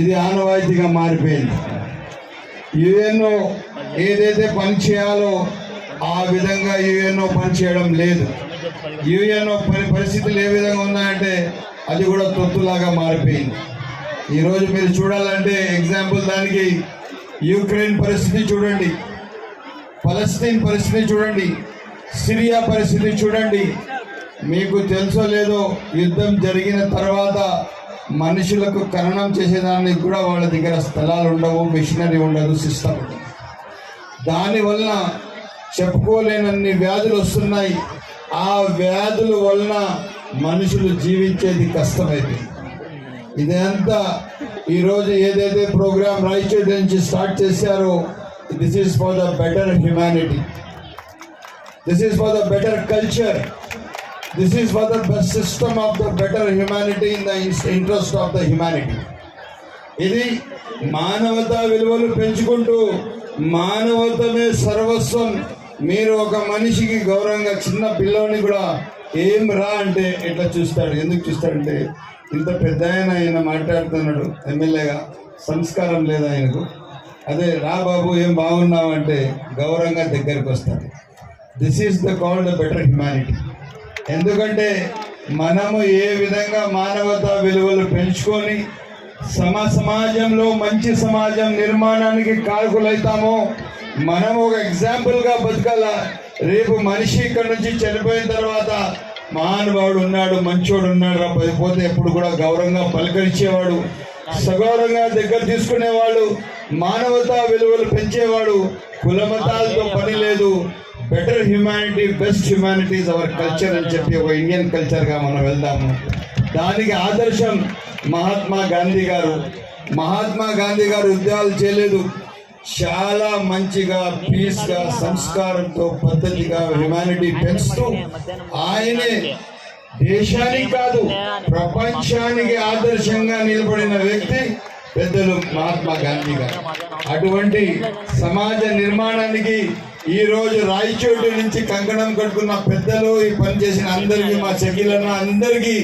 ఇది ఆనవాయితీగా మారిపోయింది. యుఎన్ఓ ఏదైతే పని చేయాలో ఆ విధంగా యుఎన్ఓ పని చేయడం లేదు. యుఎన్ఓ పని పరిస్థితులు ఏ విధంగా ఉన్నాయంటే అది కూడా తొత్తులాగా మారిపోయింది. ఈరోజు మీరు చూడాలంటే ఎగ్జాంపుల్ దానికి యూక్రెయిన్ పరిస్థితి చూడండి. ఫలస్తీన్ పరిస్థితి చూడండి. సిరియా పరిస్థితి చూడండి. మీకు తెలుసో లేదో యుద్ధం జరిగిన తర్వాత మనుషులకు ఖననం చేసేదానికి కూడా వాళ్ళ దగ్గర స్థలాలు ఉండవు మిషనరీ ఉండదు సిస్టమ్ ఉండదు. దానివలన చెప్పుకోలేనన్ని వ్యాధులు వస్తున్నాయి. ఆ వ్యాధుల వలన మనుషులు జీవించేది కష్టమైంది. ఇదంతా ఈరోజు ఏదైతే ప్రోగ్రామ్ రాయచోటి నుంచి స్టార్ట్ చేశారో this is for the better humanity this is for the better culture this is for the best system of the better humanity in the interest of the humanity ఇది మానవతా విలువలు పెంచుకుంటూ మానవతమే సర్వస్వం. మీరు ఒక మనిషికి గౌరవంగా చిన్న పిల్లోని కూడా ఏం రా అంటే ఎట్లా చూస్తాడు? ఎందుకు చూస్తాడంటే ఇంత పెద్ద ఆయన ఆయన మాట్లాడుతున్నాడు ఎమ్మెల్యేగా. సంస్కారం లేదు ఆయనకు. అదే రా బాబు ఏం బాగున్నావు అంటే గౌరవంగా దగ్గరికి వస్తాడు. This is the call the better humanity ఎందుకంటే మనము ఏ విధంగా మానవతా విలువలు పెంచుకొని సమ సమాజంలో మంచి సమాజం నిర్మాణానికి కారకులైతామో మనం ఒక ఎగ్జాంపుల్గా బతకాల. రేపు మనిషి ఇక్కడ నుంచి చనిపోయిన తర్వాత మహానుభావుడు ఉన్నాడు మంచోడు ఉన్నాడు రా పోతే ఎప్పుడు కూడా గౌరవంగా పలకరించేవాడు సగౌరవంగా దగ్గర తీసుకునేవాడు మానవతా విలువలు పెంచేవాడు కులమతాలతో పని లేదు better humanity best humanity is our culture అని చెప్పి ఒక ఇండియన్ కల్చర్గా మనం వెళ్దాము. దానికి ఆదర్శం మహాత్మా గాంధీ గారు. మహాత్మా గాంధీ గారు యుద్ధాలు చేయలేదు. చాలా మంచిగా పీస్గా సంస్కారంతో పద్ధతిగా హ్యుమానిటీ పెంచుతూ ఆయనే దేశానికి కాదు ప్రపంచానికి ఆదర్శంగా నిలబడిన వ్యక్తి పెద్దలు మహాత్మా గాంధీ గారు. అటువంటి సమాజ నిర్మాణానికి ఈ రోజు రాయచోటి నుంచి కంకణం కట్టుకున్న పెద్దలు ఈ పని చేసిన అందరికీ మా చెగిలను అందరికీ